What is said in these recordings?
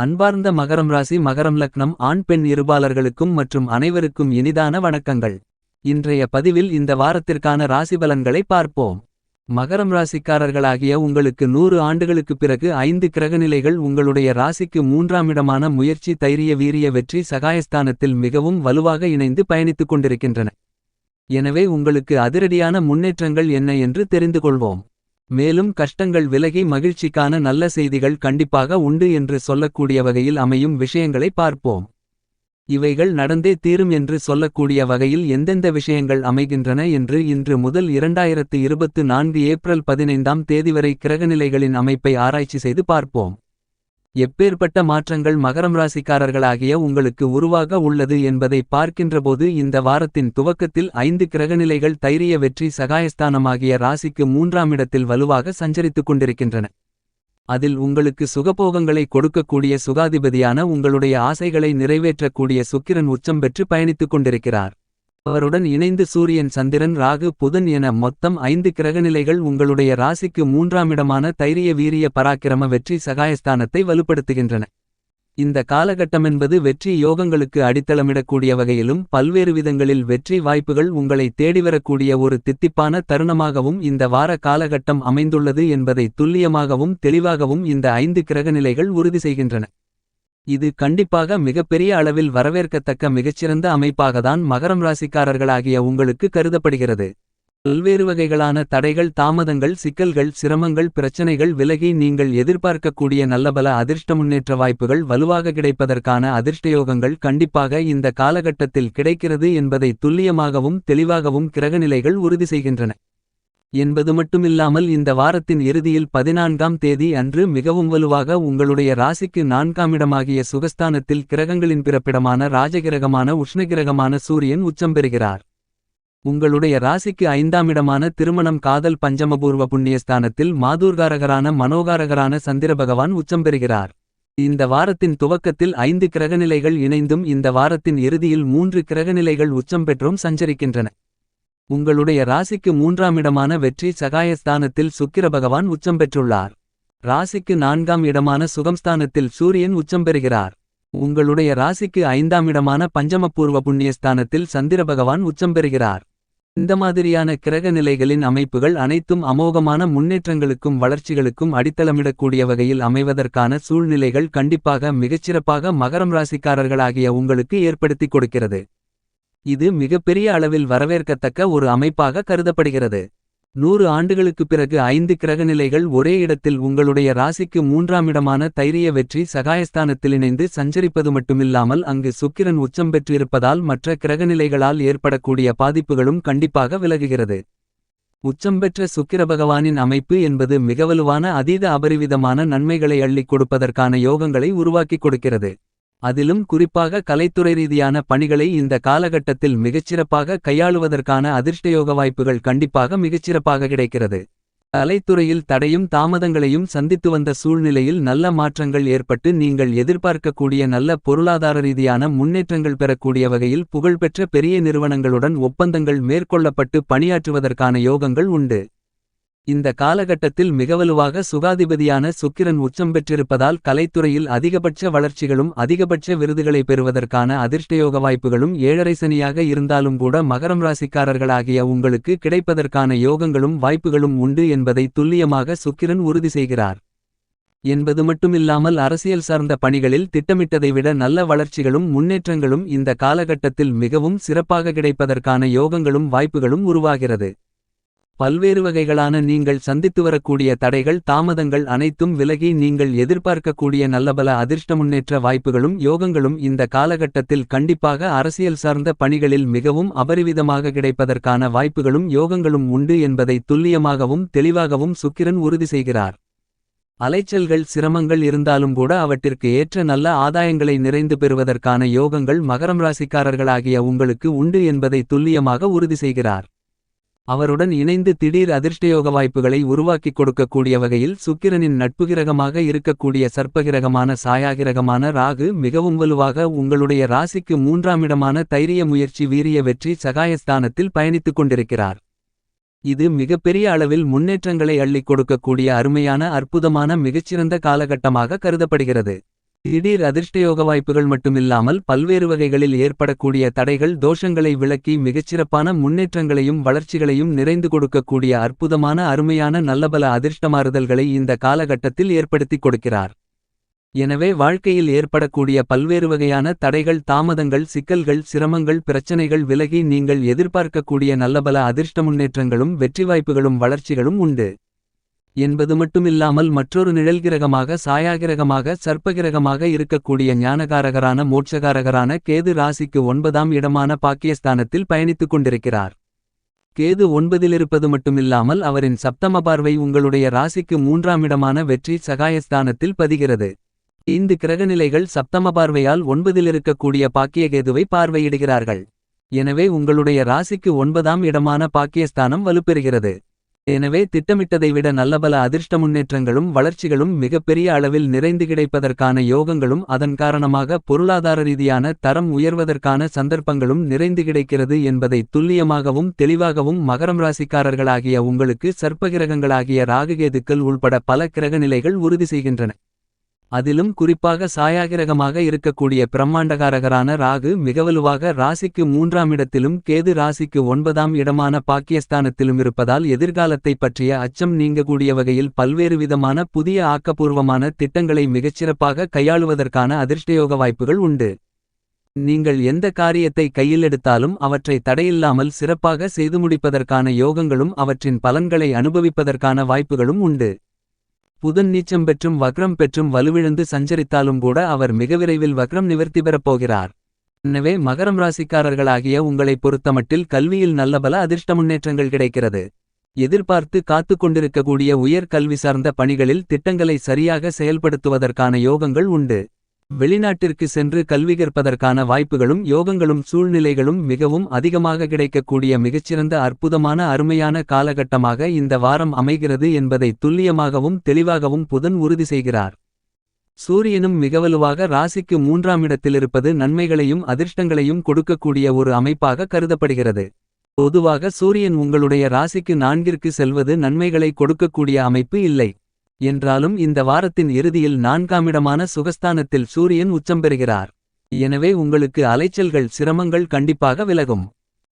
அன்பார்ந்த மகரம் ராசி மகரம் லக்னம் ஆண் பெண் இருபாலர்களுக்கும் மற்றும் அனைவருக்கும் இனிதான வணக்கங்கள். இன்றைய பதிவில் இந்த வாரத்திற்கான ராசி பலன்களை பார்ப்போம். மகரம் ராசிக்காரர்களாகிய உங்களுக்கு நூறு ஆண்டுகளுக்குப் பிறகு ஐந்து கிரகநிலைகள் உங்களுடைய ராசிக்கு மூன்றாம் இடமான முயற்சி தைரிய வீரிய வெற்றி சகாயஸ்தானத்தில் மிகவும் வலுவாக இணைந்து பயணித்துக் கொண்டிருக்கின்றன. எனவே உங்களுக்கு அதிரடியான முன்னேற்றங்கள் என்ன என்று தெரிந்து கொள்வோம். மேலும் கஷ்டங்கள் விலகி மகிழ்ச்சிக்கான நல்ல செய்திகள் கண்டிப்பாக உண்டு என்று சொல்லக்கூடிய வகையில் அமையும் விஷயங்களை பார்ப்போம். இவைகள் நடந்தே தீரும் என்று சொல்லக்கூடிய வகையில் எந்தெந்த விஷயங்கள் அமைகின்றன என்று இன்று முதல் இரண்டாயிரத்து இருபத்து நான்கு ஏப்ரல் பதினைந்தாம் தேதி வரை கிரகநிலைகளின் அமைப்பை ஆராய்ச்சி செய்து பார்ப்போம். எப்பேற்பட்ட மாற்றங்கள் மகரம் ராசிக்காரர்களாகிய உங்களுக்கு உருவாக உள்ளது என்பதை பார்க்கின்றபோது இந்த வாரத்தின் துவக்கத்தில் ஐந்து கிரகநிலைகள் தைரிய வெற்றி சகாயஸ்தானமாகிய ராசிக்கு மூன்றாம் இடத்தில் வலுவாக சஞ்சரித்துக் கொண்டிருக்கின்றன. அதில் உங்களுக்கு சுகபோகங்களை கொடுக்கக்கூடிய சுகாதிபதியான உங்களுடைய ஆசைகளை நிறைவேற்றக்கூடிய சுக்கிரன் உச்சம் பெற்று பயணித்துக் கொண்டிருக்கிறார். அவருடன் இணைந்து சூரியன் சந்திரன் ராகு புதன் என மொத்தம் ஐந்து கிரகநிலைகள் உங்களுடைய ராசிக்கு மூன்றாம் இடமான தைரிய வீரிய பராக்கிரம வெற்றி சகாயஸ்தானத்தை வலுப்படுத்துகின்றன. இந்த காலகட்டமென்பது வெற்றி யோகங்களுக்கு அடித்தளமிடக்கூடிய வகையிலும் பல்வேறு விதங்களில் வெற்றி வாய்ப்புகள் உங்களை தேடிவரக்கூடிய ஒரு தித்திப்பான தருணமாகவும் இந்த வார காலகட்டம் அமைந்துள்ளது என்பதை துல்லியமாகவும் தெளிவாகவும் இந்த ஐந்து கிரகநிலைகள் உறுதி செய்கின்றன. இது கண்டிப்பாக மிகப்பெரிய அளவில் வரவேற்கத்தக்க மிகச்சிறந்த அமைப்பாகத்தான் மகரம் ராசிக்காரர்களாகிய உங்களுக்கு கருதப்படுகிறது. பல்வேறு வகைகளான தடைகள் தாமதங்கள் சிக்கல்கள் சிரமங்கள் பிரச்சனைகள் விலகி நீங்கள் எதிர்பார்க்கக்கூடிய நல்லபல அதிர்ஷ்ட முன்னேற்ற வாய்ப்புகள் வலுவாக கிடைப்பதற்கான அதிர்ஷ்டயோகங்கள் கண்டிப்பாக இந்த காலகட்டத்தில் கிடைக்கிறது என்பதை துல்லியமாகவும் தெளிவாகவும் கிரகநிலைகள் உறுதி செய்கின்றன. என்பது மட்டுமில்லாமல் இந்த வாரத்தின் இறுதியில் பதினான்காம் தேதி அன்று மிகவும் வலுவாக உங்களுடைய ராசிக்கு நான்காம் இடமாகிய சுகஸ்தானத்தில் கிரகங்களின் பிறப்பிடமான ராஜகிரகமான உஷ்ணகிரகமான சூரியன் உச்சம் பெறுகிறார். உங்களுடைய ராசிக்கு ஐந்தாம் இடமான திருமணம் காதல் பஞ்சமபூர்வ புண்ணியஸ்தானத்தில் மாதூர்காரகரான மனோகாரகரான சந்திர பகவான் உச்சம் பெறுகிறார். இந்த வாரத்தின் துவக்கத்தில் ஐந்து கிரகநிலைகள் இணைந்தும் இந்த வாரத்தின் இறுதியில் மூன்று கிரகநிலைகள் உச்சம் பெற்றும் சஞ்சரிக்கின்றன. உங்களுடைய ராசிக்கு மூன்றாம் இடமான வெற்றி சகாயஸ்தானத்தில் சுக்கிர பகவான் உச்சம் பெற்றுள்ளார். ராசிக்கு நான்காம் இடமான சுகம்ஸ்தானத்தில் சூரியன் உச்சம் பெறுகிறார். உங்களுடைய ராசிக்கு ஐந்தாம் இடமான பஞ்சமபூர்வ புண்ணியஸ்தானத்தில் சந்திர பகவான் உச்சம் பெறுகிறார். இந்த மாதிரியான கிரக நிலைகளின் அமைப்புகள் அனைத்தும் அமோகமான முன்னேற்றங்களுக்கும் வளர்ச்சிகளுக்கும் அடித்தளமிடக்கூடிய வகையில் அமைவதற்கான சூழ்நிலைகள் கண்டிப்பாக மிகச்சிறப்பாக மகரம் ராசிக்காரர்களாகிய உங்களுக்கு ஏற்படுத்திக் கொடுக்கிறது. இது மிகப்பெரிய அளவில் வரவேற்கத்தக்க ஒரு அமைப்பாக கருதப்படுகிறது. நூறு ஆண்டுகளுக்குப் பிறகு ஐந்து கிரகநிலைகள் ஒரே இடத்தில் உங்களுடைய ராசிக்கு மூன்றாம் இடமான தைரிய வெற்றி சகாயஸ்தானத்தில் இணைந்து சஞ்சரிப்பது மட்டுமில்லாமல் அங்கு சுக்கிரன் உச்சம் பெற்றிருப்பதால் மற்ற கிரகநிலைகளால் ஏற்படக்கூடிய பாதிப்புகளும் கண்டிப்பாக விலகுகிறது. உச்சம் பெற்ற சுக்கிர பகவானின் அமைப்பு என்பது மிகவலுவான அதீத அபரிவிதமான நன்மைகளை அள்ளிக் கொடுப்பதற்கான யோகங்களை உருவாக்கிக் கொடுக்கிறது. அதிலும் குறிப்பாக கலைத்துறை ரீதியான பணிகளை இந்த காலகட்டத்தில் மிகச்சிறப்பாக கையாளுவதற்கான அதிர்ஷ்டயோக வாய்ப்புகள் கண்டிப்பாக மிகச்சிறப்பாக கிடைக்கிறது. கலைத்துறையில் தடையும் தாமதங்களையும் சந்தித்து வந்த சூழ்நிலையில் நல்ல மாற்றங்கள் ஏற்பட்டு நீங்கள் எதிர்பார்க்கக்கூடிய நல்ல பொருளாதார ரீதியான முன்னேற்றங்கள் பெறக்கூடிய வகையில் புகழ்பெற்ற பெரிய நிறுவனங்களுடன் ஒப்பந்தங்கள் மேற்கொள்ளப்பட்டு பணியாற்றுவதற்கான யோகங்கள் உண்டு. இந்த காலகட்டத்தில் மிகவலுவாக சுகாதிபதியான சுக்கிரன் உச்சம் பெற்றிருப்பதால் கலைத்துறையில் அதிகபட்ச வளர்ச்சிகளும் அதிகபட்ச விருதுகளை பெறுவதற்கான அதிர்ஷ்டயோக வாய்ப்புகளும் ஏழரை சனியாக இருந்தாலும் கூட மகரம் ராசிக்காரர்களாகிய உங்களுக்கு கிடைப்பதற்கான யோகங்களும் வாய்ப்புகளும் உண்டு என்பதை துல்லியமாக சுக்கிரன் உறுதி செய்கிறார். என்பது மட்டுமில்லாமல் அரசியல் சார்ந்த பணிகளில் திட்டமிட்டதை விட நல்ல வளர்ச்சிகளும் முன்னேற்றங்களும் இந்த காலகட்டத்தில் மிகவும் சிறப்பாக கிடைப்பதற்கான யோகங்களும் வாய்ப்புகளும் உருவாகிறது. பல்வேறு வகைகளான நீங்கள் சந்தித்து வரக்கூடிய தடைகள் தாமதங்கள் அனைத்தும் விலகி நீங்கள் எதிர்பார்க்கக்கூடிய நல்லபல அதிர்ஷ்ட முன்னேற்ற வாய்ப்புகளும் யோகங்களும் இந்த காலகட்டத்தில் கண்டிப்பாக அரசியல் சார்ந்த பணிகளில் மிகவும் அபரிவிதமாக கிடைப்பதற்கான வாய்ப்புகளும் யோகங்களும் உண்டு என்பதை துல்லியமாகவும் தெளிவாகவும் சுக்கிரன் உறுதி செய்கிறார். அலைச்சல்கள் சிரமங்கள் இருந்தாலும் கூட அவற்றிற்கு ஏற்ற நல்ல ஆதாயங்களை நிறைந்து பெறுவதற்கான யோகங்கள் மகரம் ராசிக்காரர்களாகிய உங்களுக்கு உண்டு என்பதை துல்லியமாக உறுதி செய்கிறார். அவருடன் இணைந்து திடீர் அதிர்ஷ்டயோக வாய்ப்புகளை உருவாக்கிக் கொடுக்கக்கூடிய வகையில் சுக்கிரனின் நட்புகிரகமாக இருக்கக்கூடிய சர்ப்பகிரகமான சாயாகிரகமான ராகு மிகவும் வலுவாக உங்களுடைய ராசிக்கு மூன்றாம் இடமான தைரிய முயற்சி வீரிய வெற்றி சகாயஸ்தானத்தில் பயணித்துக் கொண்டிருக்கிறார். இது மிகப்பெரிய அளவில் முன்னேற்றங்களை அள்ளிக் கொடுக்கக்கூடிய அருமையான அற்புதமான மிகச்சிறந்த காலகட்டமாக கருதப்படுகிறது. திடீர் அதிர்ஷ்டயோக வாய்ப்புகள் மட்டுமில்லாமல் பல்வேறு வகைகளில் ஏற்படக்கூடிய தடைகள் தோஷங்களை விளக்கி மிகச்சிறப்பான முன்னேற்றங்களையும் வளர்ச்சிகளையும் நிறைந்து கொடுக்கக்கூடிய அற்புதமான அருமையான நல்லபல அதிர்ஷ்டமாறுதல்களை இந்த காலகட்டத்தில் ஏற்படுத்திக் கொடுக்கிறார். எனவே வாழ்க்கையில் ஏற்படக்கூடிய பல்வேறு வகையான தடைகள் தாமதங்கள் சிக்கல்கள் சிரமங்கள் பிரச்சனைகள் விலகி நீங்கள் எதிர்பார்க்கக்கூடிய நல்லபல அதிர்ஷ்ட முன்னேற்றங்களும் வெற்றி வாய்ப்புகளும் வளர்ச்சிகளும் உண்டு. என்பது மட்டுமில்லாமல் மற்றொரு நிழல்கிரகமாக சாயாகிரகமாக சர்ப்பகிரகமாக இருக்கக்கூடிய ஞானகாரகரான மோட்சகாரகரான கேது ராசிக்கு ஒன்பதாம் இடமான பாக்கியஸ்தானத்தில் பயணித்துக் கொண்டிருக்கிறார். கேது ஒன்பதிலிருப்பது மட்டுமில்லாமல் அவரின் சப்தம பார்வை உங்களுடைய ராசிக்கு மூன்றாம் இடமான வெற்றி சகாயஸ்தானத்தில் பதிகிறது. இந்த கிரகநிலைகள் சப்தம பார்வையால் ஒன்பதிலிருக்கக்கூடிய பாக்கியகேதுவை பார்வையிடுகிறார்கள். எனவே உங்களுடைய ராசிக்கு ஒன்பதாம் இடமான பாக்கியஸ்தானம் வலுப்பெறுகிறது. எனவே திட்டமிட்டதை விட நல்லபல அதிர்ஷ்ட முன்னேற்றங்களும் வளர்ச்சிகளும் மிகப்பெரிய அளவில் நிறைந்து கிடைப்பதற்கான யோகங்களும் அதன் காரணமாக பொருளாதார ரீதியான தரம் உயர்வதற்கான சந்தர்ப்பங்களும் நிறைந்து கிடைக்கிறது என்பதை துல்லியமாகவும் தெளிவாகவும் மகரம் ராசிக்காரர்களாகிய உங்களுக்கு சர்ப்பகிரகங்களாகிய ராகுகேதுக்கள் உள்பட பல கிரகநிலைகள் உறுதி செய்கின்றன. அதிலும் குறிப்பாக சாயாகிரகமாக இருக்கக்கூடிய பிரம்மாண்டகாரகரான ராகு மிகவலுவாக ராசிக்கு மூன்றாம் இடத்திலும் கேது ராசிக்கு ஒன்பதாம் இடமான பாக்கியஸ்தானத்திலும் இருப்பதால் எதிர்காலத்தை பற்றிய அச்சம் நீங்கக்கூடிய வகையில் பல்வேறு விதமான புதிய ஆக்கப்பூர்வமான திட்டங்களை மிகச்சிறப்பாக கையாளுவதற்கான அதிர்ஷ்டயோக வாய்ப்புகள் உண்டு. நீங்கள் எந்த காரியத்தை கையில் எடுத்தாலும் அவற்றை தடையில்லாமல் சிறப்பாக செய்து முடிப்பதற்கான யோகங்களும் அவற்றின் பலன்களை அனுபவிப்பதற்கான வாய்ப்புகளும் உண்டு. புதன் நீச்சம் பெற்றும் வக்ரம் பெற்றும் வலுவிழந்து சஞ்சரித்தாலும் கூட அவர் மிக விரைவில் வக்ரம் நிவர்த்தி பெறப் போகிறார். எனவே மகரம் ராசிக்காரர்களாகிய உங்களைப் பொறுத்தமட்டில் கல்வியில் நல்லபல அதிர்ஷ்ட முன்னேற்றங்கள் கிடைக்கிறது. எதிர்பார்த்து காத்து கொண்டிருக்கக்கூடிய உயர் கல்வி சார்ந்த பணிகளில் திட்டங்களை சரியாக செயல்படுத்துவதற்கான யோகங்கள் உண்டு. வெளிநாட்டிற்கு சென்று கல்வி கற்பதற்கான வாய்ப்புகளும் யோகங்களும் சூழ்நிலைகளும் மிகவும் அதிகமாக கிடைக்கக்கூடிய மிகச்சிறந்த அற்புதமான அருமையான காலகட்டமாக இந்த வாரம் அமைகிறது என்பதை துல்லியமாகவும் தெளிவாகவும் புதன் உறுதி செய்கிறார். சூரியனும் மிகவலுவாக ராசிக்கு மூன்றாம் இடத்திலிருப்பது நன்மைகளையும் அதிர்ஷ்டங்களையும் கொடுக்கக்கூடிய ஒரு அமைப்பாக கருதப்படுகிறது. பொதுவாக சூரியன் உங்களுடைய ராசிக்கு நான்கிற்கு செல்வது நன்மைகளை கொடுக்கக்கூடிய அமைப்பு இல்லை. என்றாலும் இந்த வாரத்தின் இறுதியில் நான்காமிடமான சுகஸ்தானத்தில் சூரியன் உச்சம் பெறுகிறார். எனவே உங்களுக்கு அலைச்சல்கள் சிரமங்கள் கண்டிப்பாக விலகும்.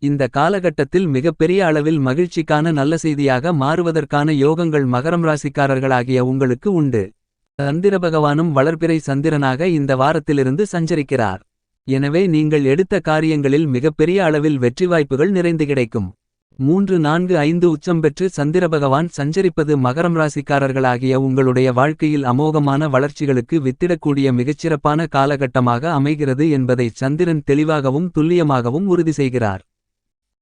இந்த காலகட்டத்தில் மிகப்பெரிய அளவில் மகிழ்ச்சிக்கான நல்ல செய்தியாக மாறுவதற்கான யோகங்கள் மகரம் ராசிக்காரர்களாகிய உங்களுக்கு உண்டு. சந்திர பகவானும் வளர்பிறை சந்திரனாக இந்த வாரத்திலிருந்து சஞ்சரிக்கிறார். எனவே நீங்கள் எடுத்த காரியங்களில் மிகப்பெரிய அளவில் வெற்றி வாய்ப்புகள் நிறைந்து கிடைக்கும். மூன்று நான்கு ஐந்து உச்சம் பெற்று சந்திரபகவான் சஞ்சரிப்பது மகரம் ராசிக்காரர்களாகிய உங்களுடைய வாழ்க்கையில் அமோகமான வளர்ச்சிகளுக்கு வித்திடக்கூடிய மிகச்சிறப்பான காலகட்டமாக அமைகிறது என்பதை சந்திரன் தெளிவாகவும் துல்லியமாகவும் உறுதி செய்கிறார்.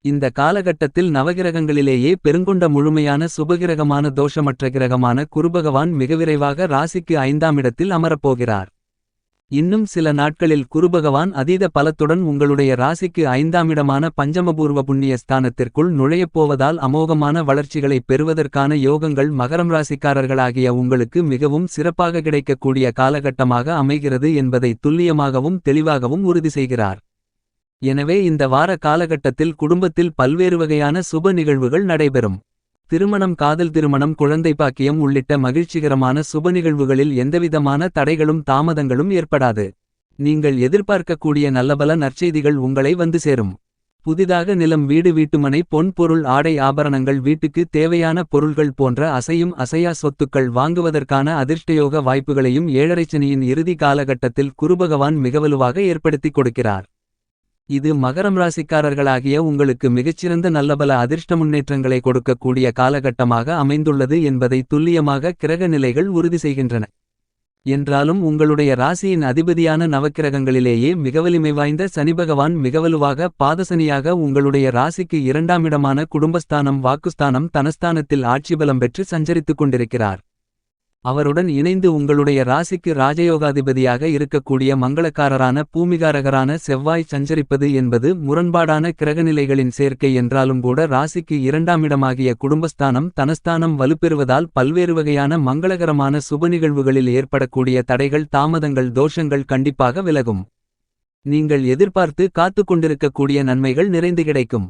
இந்த காலகட்டத்தில் நவகிரகங்களிலேயே பெருங்கொண்ட முழுமையான சுபகிரகமான தோஷமற்ற கிரகமான குருபகவான் மிக விரைவாக ராசிக்கு ஐந்தாம் இடத்தில் அமரப்போகிறார் இன்னும் சில நாட்களில் குருபகவான் அதீத பலத்துடன் உங்களுடைய ராசிக்கு ஐந்தாமிடமான பஞ்சமபூர்வ புண்ணிய ஸ்தானத்திற்குள் நுழையப் போவதால் அமோகமான வளர்ச்சிகளை பெறுவதற்கான யோகங்கள் மகரம் ராசிக்காரர்களாகிய உங்களுக்கு மிகவும் சிறப்பாக கிடைக்கக்கூடிய காலகட்டமாக அமைகிறது என்பதை துல்லியமாகவும் தெளிவாகவும் உறுதி செய்கிறார். எனவே இந்த வார காலகட்டத்தில் குடும்பத்தில் பல்வேறு வகையான சுப நிகழ்வுகள் நடைபெறும். திருமணம் காதல் திருமணம் குழந்தை பாக்கியம் உள்ளிட்ட மகிழ்ச்சிகரமான சுப நிகழ்வுகளில் எந்தவிதமான தடைகளும் தாமதங்களும் ஏற்படாது. நீங்கள் எதிர்பார்க்கக்கூடிய நல்லபல நற்செய்திகள் உங்களை வந்து சேரும். புதிதாக நிலம் வீடு வீட்டுமனை பொன் பொருள் ஆடை ஆபரணங்கள் வீட்டுக்கு தேவையான பொருள்கள் போன்ற அசையும் அசையா சொத்துக்கள் வாங்குவதற்கான அதிர்ஷ்டயோக வாய்ப்புகளையும் ஏழரைச்சனியின் இறுதி காலகட்டத்தில் குருபகவான் மிகவலுவாக ஏற்படுத்திக் கொடுக்கிறார். இது மகரம் ராசிக்காரர்களாகிய உங்களுக்கு மிகச்சிறந்த நல்லபல அதிர்ஷ்ட முன்னேற்றங்களை கொடுக்கக்கூடிய காலகட்டமாக அமைந்துள்ளது என்பதை துல்லியமாக கிரக நிலைகள் உறுதி செய்கின்றன. என்றாலும் உங்களுடைய ராசியின் அதிபதியான நவக்கிரகங்களிலேயே மிகவலிமை வாய்ந்த சனிபகவான் மிகவலுவாக பாதசனியாக உங்களுடைய ராசிக்கு இரண்டாம் இடமான குடும்பஸ்தானம் வாக்குஸ்தானம் தனஸ்தானத்தில் ஆட்சிபலம் பெற்று சஞ்சரித்துக் கொண்டிருக்கிறார். அவருடன் இணைந்து உங்களுடைய ராசிக்கு ராஜயோகாதிபதியாக இருக்கக்கூடிய மங்களக்காரரான பூமிகாரகரான செவ்வாய் சஞ்சரிப்பது என்பது முரண்பாடான கிரகநிலைகளின் சேர்க்கை என்றாலும் கூட ராசிக்கு இரண்டாமிடமாகிய குடும்பஸ்தானம் தனஸ்தானம் வலுப்பெறுவதால் பல்வேறு வகையான மங்களகரமான சுப நிகழ்வுகளில் ஏற்படக்கூடிய தடைகள் தாமதங்கள் தோஷங்கள் கண்டிப்பாக விலகும். நீங்கள் எதிர்பார்த்து காத்துக் கொண்டிருக்கக்கூடிய நன்மைகள் நிறைந்து கிடைக்கும்.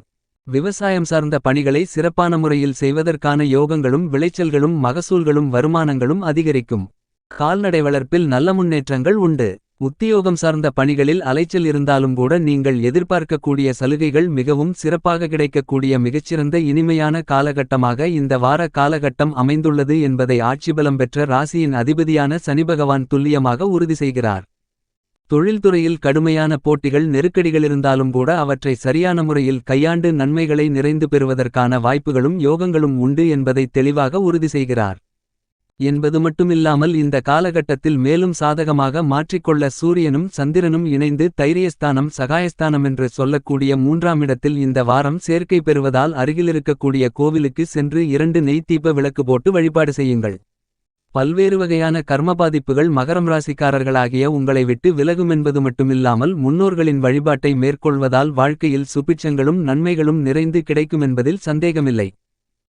விவசாயம் சார்ந்த பணிகளை சிறப்பான முறையில் செய்வதற்கான யோகங்களும் விளைச்சல்களும் மகசூல்களும் வருமானங்களும் அதிகரிக்கும். கால்நடை வளர்ப்பில் நல்ல முன்னேற்றங்கள் உண்டு. உத்தியோகம் சார்ந்த பணிகளில் அலைச்சல் இருந்தாலும் கூட நீங்கள் எதிர்பார்க்கக்கூடிய சலுகைகள் மிகவும் சிறப்பாக கிடைக்கக்கூடிய மிகச்சிறந்த இனிமையான காலகட்டமாக இந்த வார காலகட்டம் அமைந்துள்ளது என்பதை ஆட்சிபலம் பெற்ற ராசியின் அதிபதியான சனிபகவான் துல்லியமாக உறுதி செய்கிறார். தொழில்துறையில் கடுமையான போட்டிகள் நெருக்கடிகளிருந்தாலும் கூட அவற்றை சரியான முறையில் கையாண்டு நன்மைகளை நிறைந்து பெறுவதற்கான வாய்ப்புகளும் யோகங்களும் உண்டு என்பதை தெளிவாக உறுதி செய்கிறார். என்பது மட்டுமில்லாமல் இந்த காலகட்டத்தில் மேலும் சாதகமாக மாற்றிக்கொள்ள சூரியனும் சந்திரனும் இணைந்து தைரியஸ்தானம் சகாயஸ்தானம் என்று சொல்லக்கூடிய மூன்றாம் இடத்தில் இந்த வாரம் சேர்க்கை பெறுவதால் அருகிலிருக்கக்கூடிய கோவிலுக்கு சென்று இரண்டு நெய்த்தீப விளக்கு போட்டு வழிபாடு செய்யுங்கள். பல்வேறு வகையான கர்ம பாதிப்புகள் மகரம் ராசிக்காரர்களாகிய உங்களை விட்டு விலகுமென்பது மட்டுமில்லாமல் முன்னோர்களின் வழிபாட்டை மேற்கொள்வதால் வாழ்க்கையில் சுபிட்சங்களும் நன்மைகளும் நிறைந்து கிடைக்குமென்பதில் சந்தேகமில்லை.